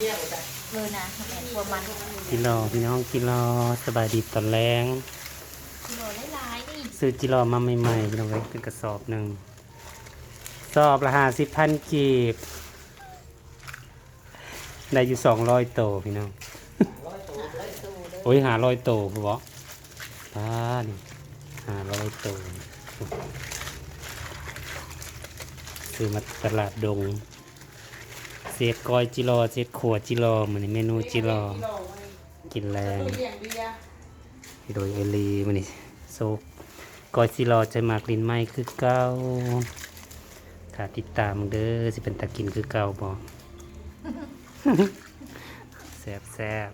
เออนะแม่นตัวมันกิโลพี่น้องกิโลสบายดีตอนแรงกิโลหลายๆนี่ซื้อกิโลมาใหม่ๆพี่น้องเว้ยเป็นกระสอบหนึ่งสอบละห้าสิบพันกีบได้อยู่สองร้อยโตพี่น้องโอ้ยหาร้อยโตพี่บอกป้าดิหาร้อยโตซื้อมาตลาดดง เศษกอยจิโลเศษขวดจิโลมันเมนูจิโลกินแรงโดยเอลีมันนี่โซกกอยสิรอใจมากลินไม้คือเก่าถ้าติดตามเด้อสิเป็นตะกินคือเก่าบอแซบแซบ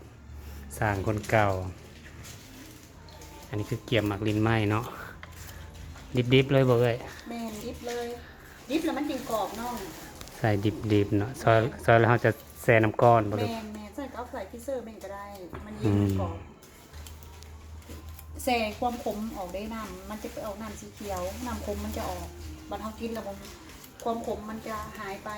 สร้างคนเก่า อันนี้คือเกี่ยมหมักลินไม้เนาะดิบๆเลยบอกเลยแมนดิบเลย ดิบแล้วมันจึงกรอบน้อง ส่ดิบๆเนาะซอยซอยแล้วเราจะแซ่น้ำก้อนบ่แมเลยนแมนใส่ก็เอาใส่พิเซอร์แมนก็ได้ มันอืยิ่งมกรอบแส่ความขมออกได้น้ำมันจะไปออกน้ำสีเขียวน้ำขมมันจะออกบัดเทากินแล้วมันความขมมันจะหายไป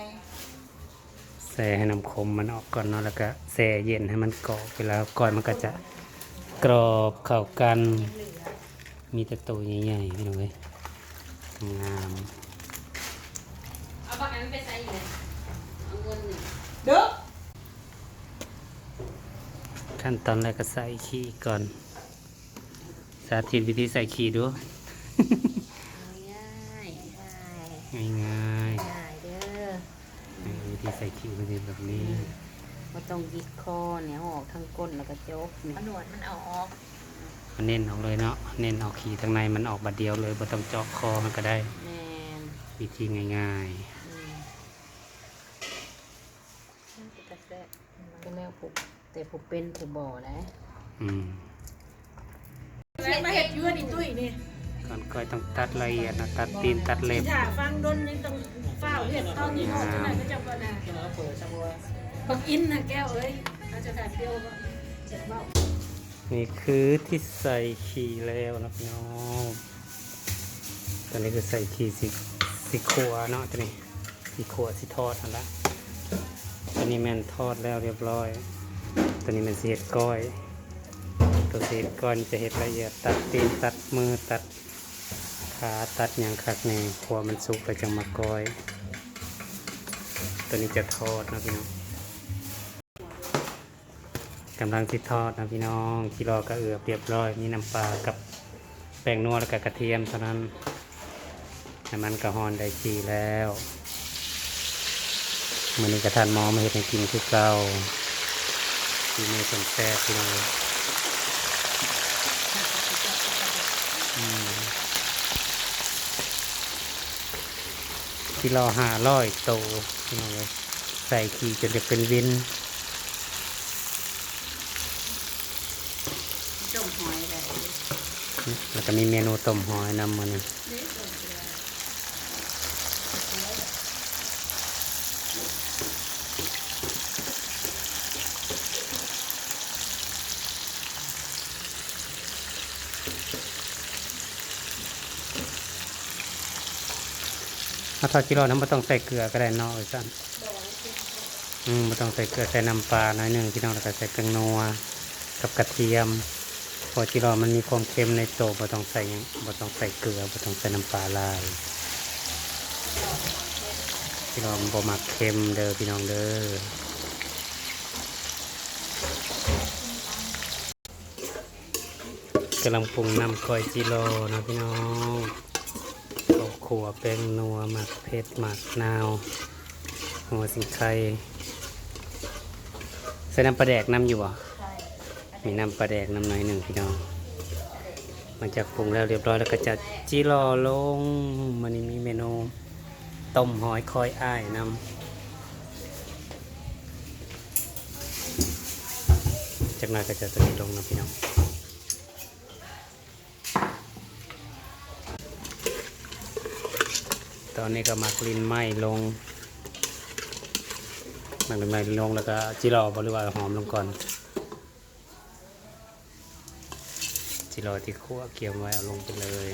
แซ่ให้น้ำคมมันออกก่อนเนาะแล้วก็แซ่เย็นให้มันกรอบเวลาก้อนมันก็จะกรอบเข้ากัน มีแต่ตัวใหญ่ๆพี่น้องเว้ยงาม เอาปากนั้นไปใส่อยู่เลยเอาเงินนี่เด้อขั้นตอนแรกก็ใส่ขี้ก่อน สาธิตวิธีใส่ขี้ดูง่ายง่ายง่ายง่ายเด้อๆนี่วิธีใส่ขี้มันเป็นแบบนี้ ว่าต้องยิกคอเนี่ยเอาออกทั้งก้นแล้วก็จกนี่เอาหนวดมันเอาออกมันเน้นออกเลยเนาะ เน้นเอาขี้ทางในมันออกบัดเดียวเลยบ่ต้องเจาะคอมันก็ได้ แมนวิธีง่ายอืมก็แล้ว ผูกแต่ผูกเป็นผูกบ่อนะๆอืมมาเห็ดยั่วนี่ตุ้ยนี่ก่อนก้อยต้องตัดละเอียดนะตัดตีนตัดเล็บถ้าฟังดนยังต้องเฝ้าเห็ดตอนนี้ออกจะไหนก็จะบ่ได้บักอินนะแก้วเอ้ยเราจะถ่ายเปรี้ยวบ่เจ็บเบ้านี่คือที่ใส่ขี้แล้วนะพี่น้องตอนนี้คือใส่ขี้สิสิขัวเนาะตัวนี้สิขัวสิทอดนั่นละ ตัวนี้แมนทอดแล้วเรียบร้อย ตัวนี้มันเสียดก้อย ตัวเสียดก้อยนี่จะเห็ดละเอียดตัดตีนตัดมือตัดขาตัดอย่างคักในขัวมันสุกแล้วจังมาก้อย ตัวนี้จะทอดนะพี่น้องกำลังที่ทอดนะพี่น้องที่รอกระเอือบเรียบร้อย มีน้ำปลากับแป้งนัวแล้วก็กระเทียมเท่านั้นน้ำมันกระหอนได้ทีแล้ว มันนี้กระทานหมอมาเห็ดให้กินคือเก่าที่มือคนแซ่บพี่น้องอืมที่รอหาร้อยโตพี่น้องเลยใส่ขี่จนจะเป็นวินต้มหอยเลยแล้วก็มีเมนูต้มหอยนำมาเนี่ยาทอดกิโลนั้นไม่ต้องใส่เกลือก็ได้เนอกเลยสั้นอืมไม่ต้องใส่เกลือใส่น้ำปลาหน่อยหนึ่งพี่น้องแล้วก็ใส่เครื่องนัวกับกระเทียมพอจิรอมันมีความเค็มในโตบ่ต้องใส่ยังบ่ต้องใส่เกลือบ่ต้องใส่น้ำปลาลายจิรอมันบ่มักเค็มเด้อพี่น้องเด้อกำลังปรุงน้ำก้อยจิโร่นะพี่น้อง ข้าวขัวแป้งนัวหมักเผ็ดหมักนาวหัวสิงไข่ใส่น้ำปลาแดกน้ำอยู่บ่ใช่มีน้ำปลาแดกน้ำหน่อยหนึ่งพี่น้องมันจะปรุงแล้วเรียบร้อยแล้วก็จะจีรอลงมันนี้มีเมนูต้มหอยคอยอ้ายนำจากนั้นก็จะตัวนี้ลงนะพี่น้อง ตอนนี้ก็มักลินไหม้ลงมักลินไหม้ลงแล้วก็จีรอบหรือว่าหอมลงก่อนที่รอที่คั่วเกี่ยมไว้เอาลงไปเลย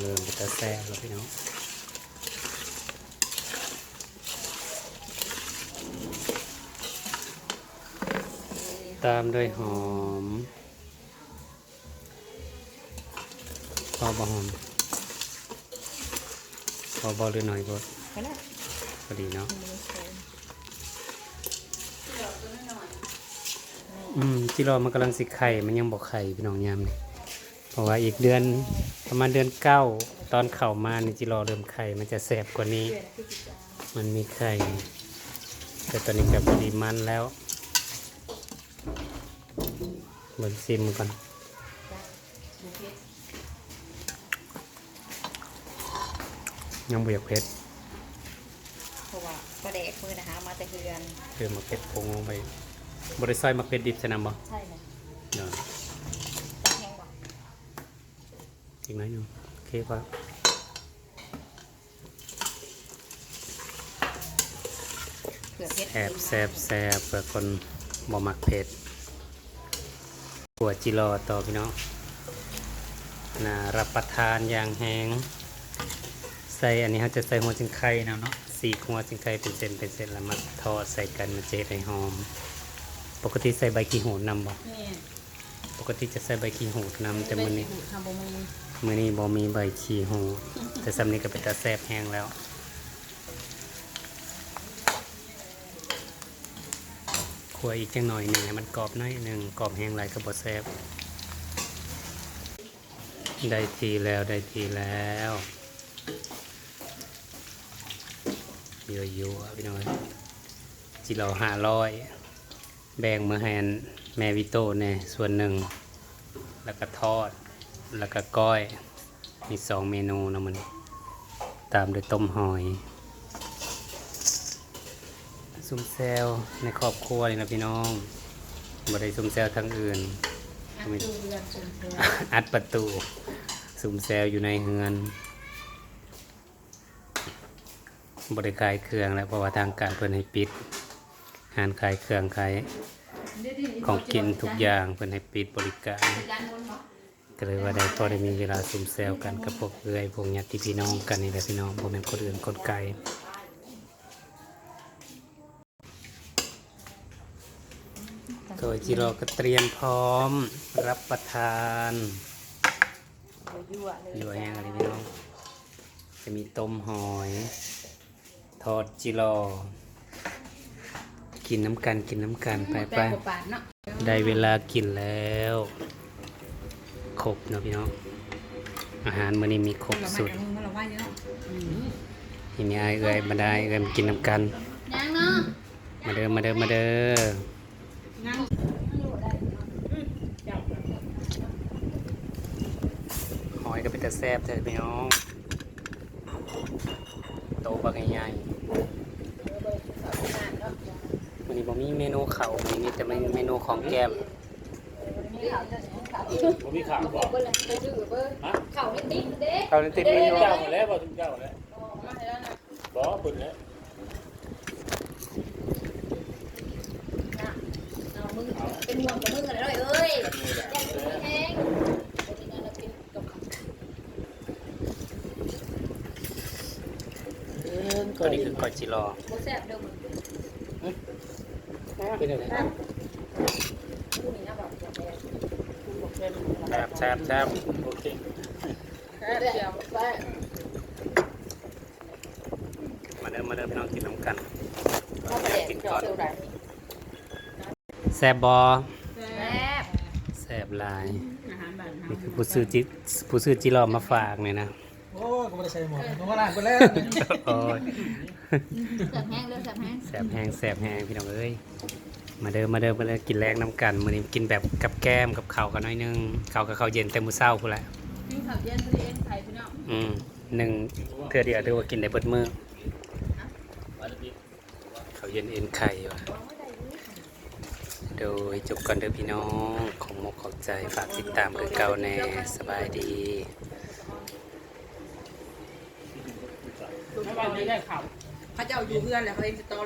เริ่มเป็นตาแซ่บแล้วพี่น้อง ตามด้วยหอมพอบหอมพอบอหรือหน่อยบดพอดีเนาะอืมจิรอมันกำลังสิไข่มันยังบอกไข่พี่น้องยามนี่เพราะว่าอีกเดือนประมาณเดือนเก้าตอนเข่ามานี่จิรอเริ่มไข่มันจะแสบกว่านี้ มันมีไข่แต่ตอนนี้กับพอดีมันแล้ว เหมือนซิมก่อนยังบ่อยากเผ็ดเพราะว่าประเดกมือนะคะมาแต่เฮือนเติมมะเผ็ดพงลงไปบริซอยมะเผ็ดดิบใช่นำบ่ใช่เลยเนาะตัแห้งกว่าอีกหน้อยหนึงโอเคป่ะเผื่อเพชรแอบแซบแซบเพื่อคนบ่มักเผ็ด ปวดจิรอต่อพี่น้องน่ารับประทานอย่างแห้งใส่อันนี้เขาจะใส่หัวจิงไข่นะเนาะสีกหัวจิงไข่เป็นเส้นเป็นเส้นแล้วมาทอดใส่กันมาเจดให้หอม ปกติใส่ใบขี้หูดนำบ่นี่ปกติจะใส่ใบขี้หูดนำแต่มื้อนี้ทำบ่มีมื้อนี้บ่มีใบขี้หูดแต่สำนี้ก็เป็นตาแซ่บแห้งแล้ว คั่วอีกจังหน่อยหนึ่งให้มันกรอบหน่อยหนึ่งกรอบแห้งไรก็บ่แซ่บได้ทีแล้วได้ทีแล้วเยอะยัวพี่น้อยจิเราห้าร้อยแบ่งมือแฮนแม่วิโต้เนี่ยส่วนหนึ่ง แล้วก็ทอด แล้วก็ก้อย มีสองเมนูนะมัน ตามด้วยต้มหอย ซุ่มแซวในครอบครัวนี่นะพี่น้องบ่ได้ซุ่มแซวทางอื่นอันดูเรือนชมเทืออัดประตูซุ่มแซวอยู่ในเฮือนบริขายเครื่องแล้วเพราะว่าทางการเพิ่นให้ปิดหานขายเครื่องขายของกินทุกอย่างเพิ่นให้ปิดบริการด้านบนเนาะก็เลยว่าได้พอได้มีเวลาซุ่มแซวกันกับพวกเอื้อยพวกญาติพี่น้องกันนี่แหละพี่น้องบ่แม่นคนอื่นคนไกล โดยที่เราก็เตรียมพร้อมรับประทานยั่วเลยอยู่แห้งอะไรพี่น้อง จะมีต้มหอย ทอดจิรอกินน้ำกันกินน้ำกันไปไปแป้งกว่าปาดเนาะได้เวลากินแล้วครบเนาะพี่น้องอาหารมื้อนี้มีครบสุดมันละว่าเยอะทีนี้ไอ้ายเอ้ยมาได้เอ้ยมากินน้ำกันยังเนาะมาเด้อมาเด้อมาเด้องั้น หอยก็เป็นแต่แซ่บเถอะพี่น้องโตบักใหญ่ๆวันนี้บ่มีเมนูข้าววันนี้มีแต่เมนูของแก้มผมมีข่าวบอกเบิ่งเลยไปซื้อเบิ่งเข่านิดนิดเด้เขาติดเมนูเจ้าหมดแล้วบอกทุกเจ้าหมดแล้วมาให้แล้วนะบอกคุณแล้ว เอามึงเป็นห่วง กับมึงกันเลยเอ้ยแย่งมึงเองตัวนี้คือกอจิรอโบแซ่บเด้อมึงเป็นอะไรผู้นี้นะบอกแซ่บแซ่บแซ่บแซ่บโอเคแซ่บเดียวแซ่บมาเดิมมาเดิมพี่น้องกินน้ำกันข้าวแดงกินเจาะก่อนเท่าไหร่แซ่บบอแซ่บแซ่บหลาย อาหารบ้านเฮานี่คือผู้ซื้อจิผู้ซื้อจิรอมาฝากเนี่ยนะโอ้ก็ไม่ได้ใส่หมดน้องก็ล้างไปแล้วโอ้ยแซ่บแห้งเด้อแซ่บแห้งแซ่บแห้งแซ่บแห้งพี่น้องเอ้ยมาเดิมมาเดิมมาเดิมกินแรงน้ำกันมื้อนี้กินแบบกับแก้มกับข้าวกันหน้อยนึงข้าวกับข้าวเย็นแต่มื้อเช้าพุ่นแหละกินข้าวเย็นพอดีเอ็นไข่พี่น้องอืมหนึ่งเทื่อเดียวถือว่ากินได้เบิดมื้อข้าวเย็นเอ็นไข่ว่ะ โโดยจบก่อนเด้อพี่น้องของมกขอบใจฝากติดตามคือเก่าแน่สบายดีพระเจ้าอยู่เพื่อนแหละเขาเล่นสตอรี่